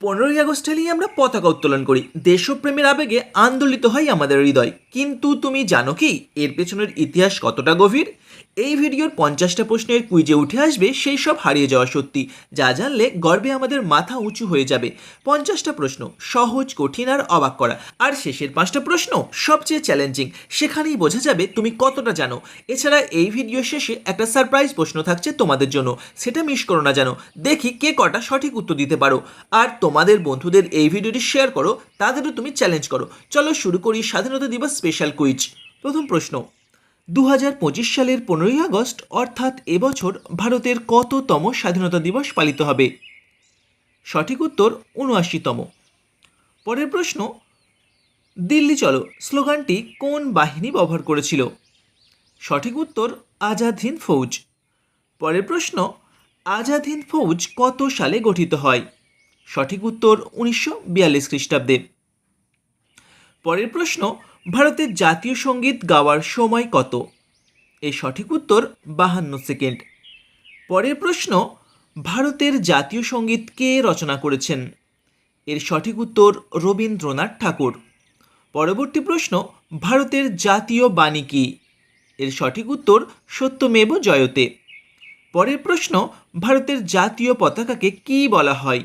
পনেরোই আগস্ট এলেই আমরা পতাকা উত্তোলন করি। দেশপ্রেমের আবেগে আন্দোলিত হয় আমাদের হৃদয়। কিন্তু তুমি জানো কি? এর পেছনের ইতিহাস কতটা গভীর? এই ভিডিওর পঞ্চাশটা প্রশ্নের কুইজে উঠে আসবে সেই সব হারিয়ে যাওয়া সত্যি। যা জানলে গর্বে আমাদের মাথা উঁচু হয়ে যাবে। পঞ্চাশটা প্রশ্ন, সহজ, কঠিন আর অবাক করা। আর শেষের পাঁচটা প্রশ্ন সবচেয়ে চ্যালেঞ্জিং সেখানেই বোঝা যাবে তুমি কতটা জানো। এছাড়া এই ভিডিও শেষে একটা সারপ্রাইজ প্রশ্ন থাকছে তোমাদের জন্য। সেটা মিস করো না জানো। দেখি কে কটা সঠিক উত্তর দিতে পারো। আর তোমাদের বন্ধুদের এই ভিডিওটি শেয়ার করো, তাদেরও তুমি চ্যালেঞ্জ করো। চলো শুরু করি স্বাধীনতা দিবস স্পেশাল কুইজ প্রথম প্রশ্ন দু হাজার পঁচিশ সালের পনেরোই আগস্ট, অর্থাৎ এবছর ভারতের কততম স্বাধীনতা দিবস পালিত হবে? সঠিক উত্তর উনআশিতম পরের প্রশ্ন, দিল্লি চলো, স্লোগানটি কোন বাহিনী ব্যবহার করেছিল? সঠিক উত্তর আজাদ হিন্দ ফৌজ। পরের প্রশ্ন আজাদ হিন্দ ফৌজ কত সালে গঠিত হয়? সঠিক উত্তর উনিশশো বিয়াল্লিশ খ্রিস্টাব্দে। পরের প্রশ্ন ভারতের জাতীয় সংগীত গাওয়ার সময় কত? এর সঠিক উত্তর বাহান্ন সেকেন্ড। পরের প্রশ্ন, ভারতের জাতীয় সংগীত কে রচনা করেছেন? এর সঠিক উত্তর রবীন্দ্রনাথ ঠাকুর। পরবর্তী প্রশ্ন, ভারতের জাতীয় বাণী কী? এর সঠিক উত্তর সত্যমেব জয়তে। পরের প্রশ্ন, ভারতের জাতীয় পতাকাকে কী বলা হয়?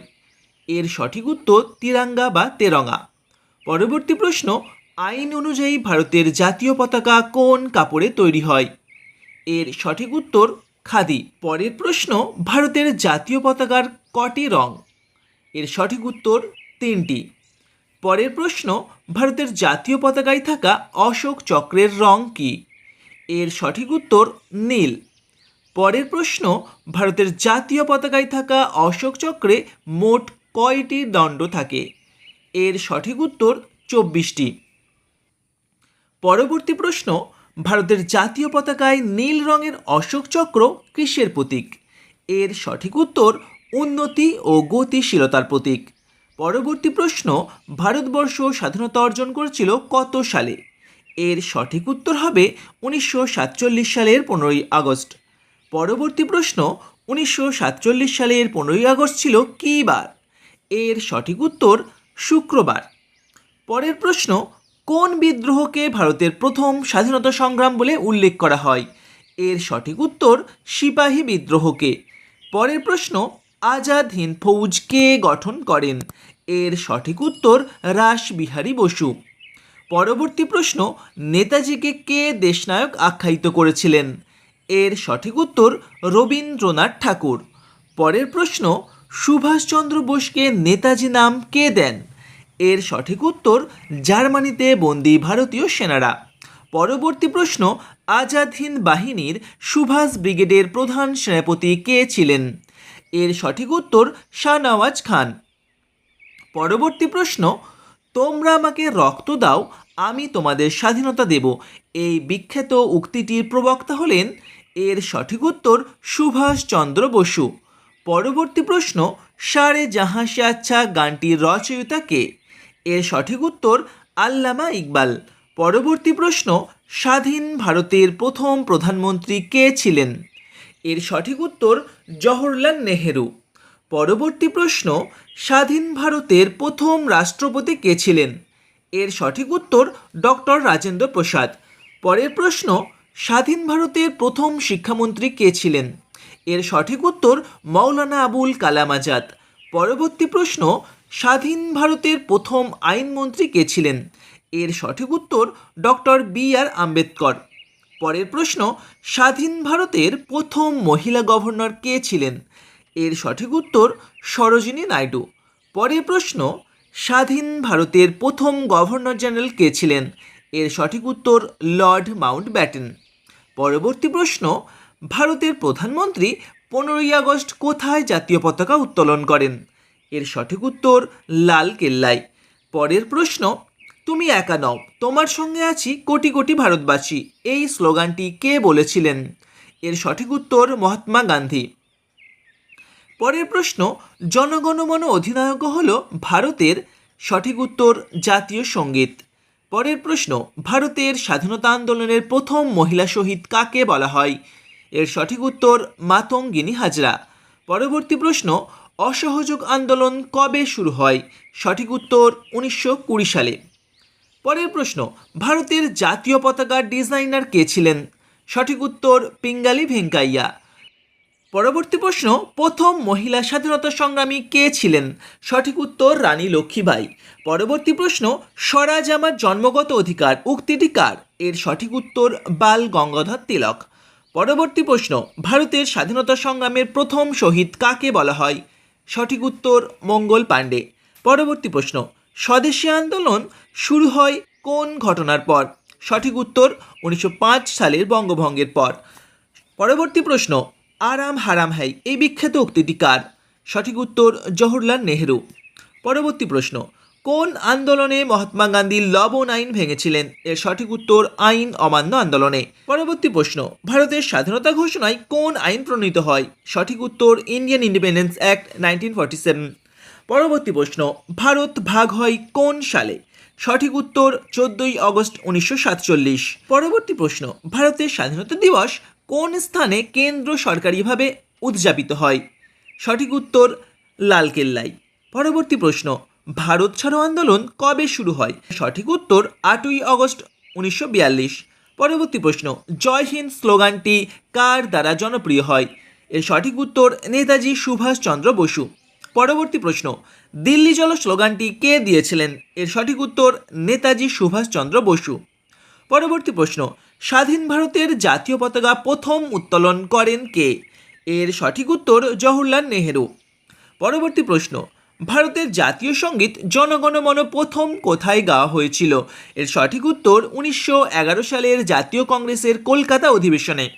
এর সঠিক উত্তর তিরাঙ্গা বা তেরঙ্গা। পরবর্তী প্রশ্ন আইন অনুযায়ী ভারতের জাতীয় পতাকা কোন কাপড়ে তৈরি হয়? এর সঠিক উত্তর খাদি। পরের প্রশ্ন, ভারতের জাতীয় পতাকার কটি রং? এর সঠিক উত্তর তিনটি। পরের প্রশ্ন, ভারতের জাতীয় পতাকায় থাকা অশোক চক্রের রং কী? এর সঠিক উত্তর নীল। পরের প্রশ্ন, ভারতের জাতীয় পতাকায় থাকা অশোক চক্রে মোট কয়টি দণ্ড থাকে? এর সঠিক উত্তর চব্বিশটি। পরবর্তী প্রশ্ন, ভারতের জাতীয় পতাকায় নীল রঙের অশোক চক্র কিসের প্রতীক? এর সঠিক উত্তর, উন্নতি ও গতিশীলতার প্রতীক। পরবর্তী প্রশ্ন, ভারতবর্ষ স্বাধীনতা অর্জন করেছিল কত সালে? এর সঠিক উত্তর হবে উনিশশো সাতচল্লিশ সালের পনেরোই আগস্ট। পরবর্তী প্রশ্ন, উনিশশো সাতচল্লিশ সালের পনেরোই আগস্ট ছিল কী বার? এর সঠিক উত্তর, শুক্রবার। পরের প্রশ্ন কোন বিদ্রোহকে ভারতের প্রথম স্বাধীনতা সংগ্রাম বলে উল্লেখ করা হয়? এর সঠিক উত্তর, সিপাহী বিদ্রোহকে। পরের প্রশ্ন, আজাদ হিন্দ ফৌজ কে গঠন করেন? এর সঠিক উত্তর রাসবিহারী বসু। পরবর্তী প্রশ্ন, নেতাজিকে কে দেশনায়ক আখ্যায়িত করেছিলেন? এর সঠিক উত্তর, রবীন্দ্রনাথ ঠাকুর। পরের প্রশ্ন, সুভাষচন্দ্র বোসকে নেতাজি নাম কে দেন? এর সঠিক উত্তর জার্মানিতে বন্দি ভারতীয় সেনারা। পরবর্তী প্রশ্ন, আজাদ হিন্দ বাহিনীর সুভাষ ব্রিগেডের প্রধান সেনাপতি কে ছিলেন? এর সঠিক উত্তর শাহনওয়াজ খান। পরবর্তী প্রশ্ন, তোমরা আমাকে রক্ত দাও, আমি তোমাদের স্বাধীনতা দেব। এই বিখ্যাত উক্তিটির প্রবক্তা হলেন এর সঠিক উত্তর সুভাষচন্দ্র বসু। পরবর্তী প্রশ্ন সারে জাহাঁ আচ্ছা গানটির রচয়িতা কে? এর সঠিক উত্তর আল্লামা ইকবাল। পরবর্তী প্রশ্ন, স্বাধীন ভারতের প্রথম প্রধানমন্ত্রী কে ছিলেন? এর সঠিক উত্তর, জওহরলাল নেহেরু। পরবর্তী প্রশ্ন, স্বাধীন ভারতের প্রথম রাষ্ট্রপতি কে ছিলেন? এর সঠিক উত্তর, ডক্টর রাজেন্দ্র প্রসাদ। পরের প্রশ্ন, স্বাধীন ভারতের প্রথম শিক্ষামন্ত্রী কে ছিলেন? এর সঠিক উত্তর, মৌলানা আবুল কালাম আজাদ। পরবর্তী প্রশ্ন স্বাধীন ভারতের প্রথম আইনমন্ত্রী কে ছিলেন? এর সঠিক উত্তর ডক্টর বি আর আম্বেদকর। পরের প্রশ্ন, স্বাধীন ভারতের প্রথম মহিলা গভর্নর কে ছিলেন? এর সঠিক উত্তর সরোজিনী নাইডু। পরের প্রশ্ন, স্বাধীন ভারতের প্রথম গভর্নর জেনারেল কে ছিলেন? এর সঠিক উত্তর লর্ড মাউন্ট ব্যাটেন পরবর্তী প্রশ্ন, ভারতের প্রধানমন্ত্রী পনেরোই আগস্ট কোথায় জাতীয় পতাকা উত্তোলন করেন? এর সঠিক উত্তর লাল কেল্লায় পরের প্রশ্ন, তুমি একা নও, তোমার সঙ্গে আছি কোটি কোটি ভারতবাসী। এই স্লোগানটি কে বলেছিলেন? এর সঠিক উত্তর মহাত্মা গান্ধী। পরের প্রশ্ন, জনগণমন অধিনায়ক হল ভারতের। সঠিক উত্তর, জাতীয় সংগীত। পরের প্রশ্ন, ভারতের স্বাধীনতা আন্দোলনের প্রথম মহিলা শহীদ কাকে বলা হয়? এর সঠিক উত্তর, মাতঙ্গিনী হাজরা। পরবর্তী প্রশ্ন অসহযোগ আন্দোলন কবে শুরু হয়? সঠিক উত্তর উনিশশো কুড়ি সালে। পরের প্রশ্ন, ভারতের জাতীয় পতাকার ডিজাইনার কে ছিলেন? সঠিক উত্তর পিঙ্গালি ভেঙ্কাইয়া। পরবর্তী প্রশ্ন, প্রথম মহিলা স্বাধীনতা সংগ্রামী কে ছিলেন? সঠিক উত্তর রানী লক্ষ্মীবাই পরবর্তী প্রশ্ন, স্বরাজ আমার জন্মগত অধিকার উক্তিটি কার? এর সঠিক উত্তর বাল গঙ্গাধর তিলক। পরবর্তী প্রশ্ন, ভারতের স্বাধীনতা সংগ্রামের প্রথম শহীদ কাকে বলা হয়? সঠিক উত্তর মঙ্গল পাণ্ডে। পরবর্তী প্রশ্ন, স্বদেশী আন্দোলন শুরু হয় কোন ঘটনার পর? সঠিক উত্তর উনিশশো পাঁচ সালের বঙ্গভঙ্গের পর। পরবর্তী প্রশ্ন, আরাম হারাম হাই, এই বিখ্যাত উক্তিটি কার? সঠিক উত্তর জওহরলাল নেহেরু। পরবর্তী প্রশ্ন কোন আন্দোলনে মহাত্মা গান্ধী লবণ আইন ভেঙেছিলেন? এর সঠিক উত্তর, আইন অমান্য আন্দোলনে। পরবর্তী প্রশ্ন, ভারতের স্বাধীনতা ঘোষণায় কোন আইন প্রণীত হয়? সঠিক উত্তর, Indian independence act, nineteen forty seven. পরবর্তী প্রশ্ন, ভারত ভাগ হয় কোন সালে? সঠিক উত্তর, চোদ্দই আগস্ট উনিশশো সাতচল্লিশ। পরবর্তী প্রশ্ন, ভারতের স্বাধীনতা দিবস কোন স্থানে কেন্দ্র সরকারিভাবে উদযাপিত হয়? সঠিক উত্তর, লালকেল্লায়। পরবর্তী প্রশ্ন ভারত ছাড়ো আন্দোলন কবে শুরু হয়? সঠিক উত্তর আটই আগস্ট উনিশশো পরবর্তী প্রশ্ন, জয় হিন্দ স্লোগানটি কার দ্বারা জনপ্রিয় হয়? এর সঠিক উত্তর নেতাজি সুভাষচন্দ্র বসু। পরবর্তী প্রশ্ন, দিল্লি চলো স্লোগানটি কে দিয়েছিলেন? এর সঠিক উত্তর নেতাজি সুভাষচন্দ্র বসু। পরবর্তী প্রশ্ন, স্বাধীন ভারতের জাতীয় পতাকা প্রথম উত্তোলন করেন কে? এর সঠিক উত্তর জওহরলাল নেহেরু। পরবর্তী প্রশ্ন ভারতের জাতীয় সংগীত জনগণমন প্রথম কোথায় গাওয়া হয়েছিল? এর সঠিক উত্তর উনিশশো এগারো সালের জাতীয় কংগ্রেসের কলকাতা অধিবেশনে।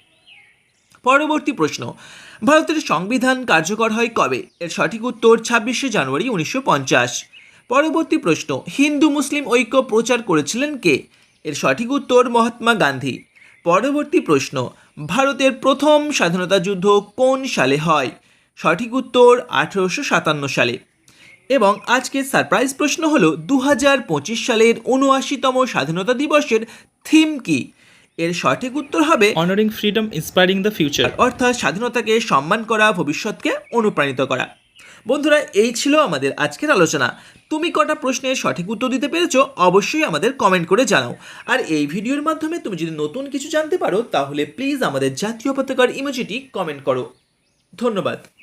পরবর্তী প্রশ্ন, ভারতের সংবিধান কার্যকর হয় কবে? এর সঠিক উত্তর ছাব্বিশে জানুয়ারি উনিশশো পঞ্চাশ। পরবর্তী প্রশ্ন, হিন্দু মুসলিম ঐক্য প্রচার করেছিলেন কে? এর সঠিক উত্তর মহাত্মা গান্ধী। পরবর্তী প্রশ্ন, ভারতের প্রথম স্বাধীনতা যুদ্ধ কোন সালে হয়? সঠিক উত্তর আঠেরোশো সাতান্ন সালে। এবং আজকের সারপ্রাইজ প্রশ্ন হলো দু হাজার পঁচিশ সালের উনআশিতম স্বাধীনতা দিবসের থিম কি? এর সঠিক উত্তর হবে honoring freedom, inspiring the future. অর্থাৎ স্বাধীনতাকে সম্মান করা ভবিষ্যৎকে অনুপ্রাণিত করা। বন্ধুরা এই ছিল আমাদের আজকের আলোচনা। তুমি কটা প্রশ্নের সঠিক উত্তর দিতে পেরেছ অবশ্যই আমাদের কমেন্ট করে জানাও। আর এই ভিডিওর মাধ্যমে তুমি যদি নতুন কিছু জানতে পারো তাহলে প্লিজ আমাদের জাতীয় পতাকার ইমোজিটি কমেন্ট করো। ধন্যবাদ।